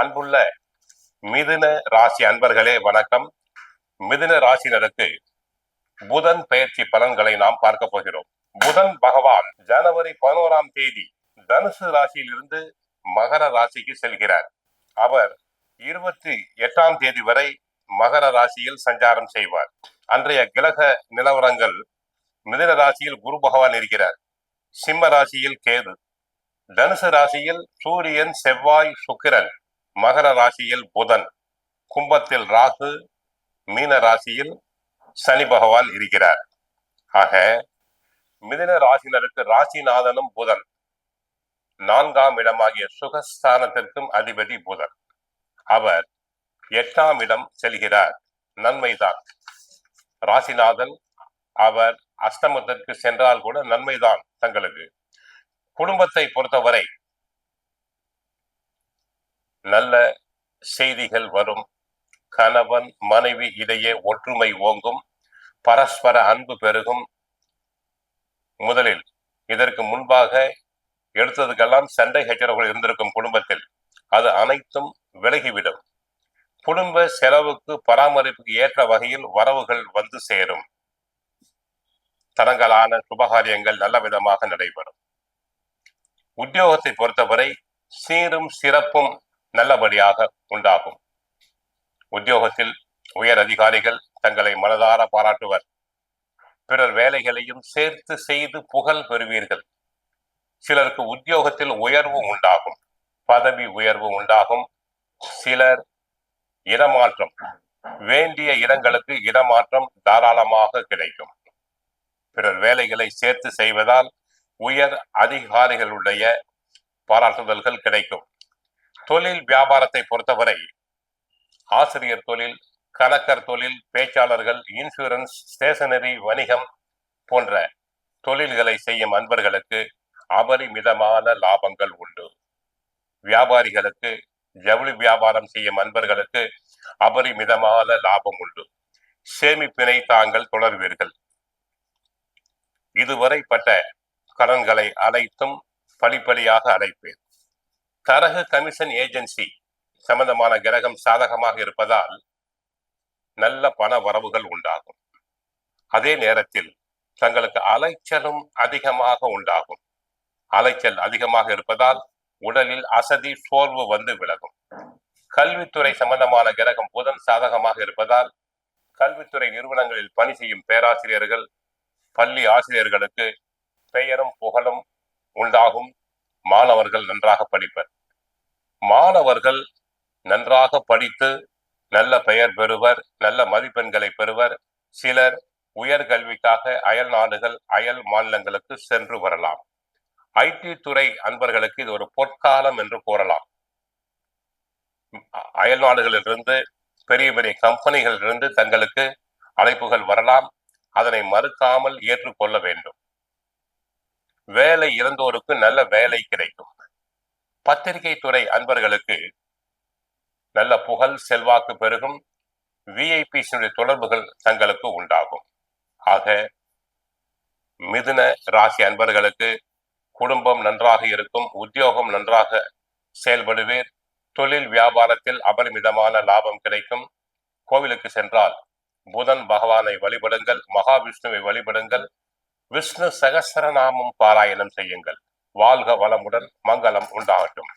அன்புள்ள மிதுன ராசி அன்பர்களே வணக்கம். மிதுன ராசினருக்கு புதன் பயிற்சி பலன்களை நாம் பார்க்க போகிறோம். புதன் பகவான் ஜனவரி பதினோராம் தேதி தனுசு ராசியிலிருந்து மகர ராசிக்கு செல்கிறார். அவர் இருபத்தி எட்டாம் தேதி வரை மகர ராசியில் சஞ்சாரம் செய்வார். அன்றைய கிரக நிலவரங்கள் மிதுன ராசியில் குரு பகவான் இருக்கிறார். சிம்ம ராசியில் கேது. தனுசு ராசியில் சூரியன் செவ்வாய் சுக்கிரன். மகர ராசியில் புதன். கும்பத்தில் ராகு மீன ராசியில் சனி பகவான் இருக்கிறார். ஆக மிதுன ராசினருக்கு ராசிநாதனும் புதன். நான்காம் இடமாகிய சுகஸ்தானத்திற்கும் அதிபதி புதன். அவர் எட்டாம் இடம் செல்கிறார். நன்மைதான். ராசிநாதன் அவர் அஷ்டமத்திற்கு சென்றால் கூட நன்மைதான் தங்களுக்கு. குடும்பத்தை பொறுத்தவரை நல்ல செய்திகள் வரும். கணவன் மனைவி இடையே ஒற்றுமை ஓங்கும். பரஸ்பர அன்பு பெருகும். முதலில் இதற்கு முன்பாக எடுத்ததுக்கெல்லாம் சண்டை ஹெச்சரவுகள் இருந்திருக்கும் குடும்பத்தில். அது அனைத்தும் விலகிவிடும். குடும்ப செலவுக்கு பராமரிப்புக்கு ஏற்ற வகையில் வரவுகள் வந்து சேரும். தரங்களான சுபகாரியங்கள் நல்ல விதமாக நடைபெறும். உத்தியோகத்தை பொறுத்தவரை சீரும் சிறப்பும் நல்லபடியாக உண்டாகும். உத்தியோகத்தில் உயர் அதிகாரிகள் தங்களை மனதார பாராட்டுவர். பிறர் வேலைகளையும் சேர்த்து செய்து புகழ் பெறுவீர்கள். சிலருக்கு உத்தியோகத்தில் உயர்வு உண்டாகும். பதவி உயர்வு உண்டாகும். சிலர் இடமாற்றம் வேண்டிய இடங்களுக்கு இடமாற்றம் தாராளமாக கிடைக்கும். பிறர் வேலைகளை சேர்த்து செய்வதால் உயர் அதிகாரிகளுடைய பாராட்டுதல்கள் கிடைக்கும். தொழில் வியாபாரத்தை பொறுத்தவரை ஆசிரியர் தொழில் கணக்கர் தொழில் பேச்சாளர்கள் இன்சூரன்ஸ் ஸ்டேஷனரி வணிகம் போன்ற தொழில்களை செய்யும் அன்பர்களுக்கு அபரிமிதமான லாபங்கள் உண்டு. வியாபாரிகளுக்கு ஜவுளி வியாபாரம் செய்யும் அன்பர்களுக்கு அபரிமிதமான லாபம் உண்டு. சேமிப்பினை தாங்கள் தொடர்வீர்கள். இதுவரை பட்ட கடன்களை அனைத்தும் படிப்படியாக அடைப்பேன். தரகு கமிஷன் ஏஜென்சி சம்பந்தமான கிரகம் சாதகமாக இருப்பதால் நல்ல பண வரவுகள் உண்டாகும். அதே நேரத்தில் தங்களுக்கு அலைச்சலும் அதிகமாக உண்டாகும். அலைச்சல் அதிகமாக இருப்பதால் உடலில் அசதி சோர்வு வந்து விலகும். கல்வித்துறை சம்பந்தமான கிரகம் புதன் சாதகமாக இருப்பதால் கல்வித்துறை நிறுவனங்களில் பணி செய்யும் பேராசிரியர்கள் பள்ளி ஆசிரியர்களுக்கு பெயரும் புகழும் உண்டாகும். மாணவர்கள் நன்றாக படிப்பர். மாணவர்கள் நன்றாக படித்து நல்ல பெயர் பெறுவர் நல்ல மதிப்பெண்களை பெறுவர். சிலர் உயர்கல்விக்காக அயல் நாடுகள் அயல் மாநிலங்களுக்கு சென்று வரலாம். ஐடி துறை அன்பர்களுக்கு இது ஒரு பொற்காலம் என்று கூறலாம். அயல் நாடுகளிலிருந்து பெரிய பெரிய கம்பெனிகளிலிருந்து தங்களுக்கு அழைப்புகள் வரலாம். அதனை மறுக்காமல் ஏற்றுக்கொள்ள வேண்டும். வேலை இறந்தோருக்கு நல்ல வேலை கிடைக்கும். பத்திரிகை துறை அன்பர்களுக்கு நல்ல புகழ் செல்வாக்கு பெருகும். விஐபிஸினுடைய தொடர்புகள் தங்களுக்கு உண்டாகும். ஆக மிதுன ராசி அன்பர்களுக்கு குடும்பம் நன்றாக இருக்கும் உத்தியோகம் நன்றாக செயல்படுவீர். தொழில் வியாபாரத்தில் அபரிமிதமான லாபம் கிடைக்கும். கோவிலுக்கு சென்றால் புதன் பகவானை வழிபடுங்கள் மகாவிஷ்ணுவை வழிபடுங்கள். விஷ்ணு சகசரநாமம் பாராயணம் செய்யுங்கள். வாழ்க வளமுடன் மங்களம் உண்டாகட்டும்.